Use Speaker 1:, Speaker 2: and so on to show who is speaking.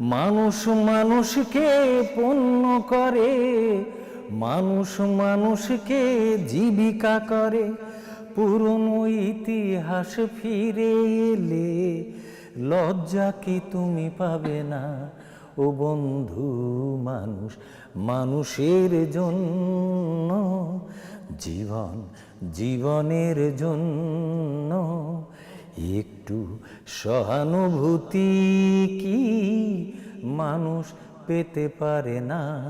Speaker 1: মানুষ মানুষকে পণ্য করে, মানুষ মানুষকে জীবিকা করে। পুরনো ইতিহাস ফিরে এলে লজ্জা কি তুমি পাবে না? ও বন্ধু মানুষ, মানুষের জন্য, জীবন জীবনের জন্য একটু সহানুভূতি কি মানুষ পেতে পারে না?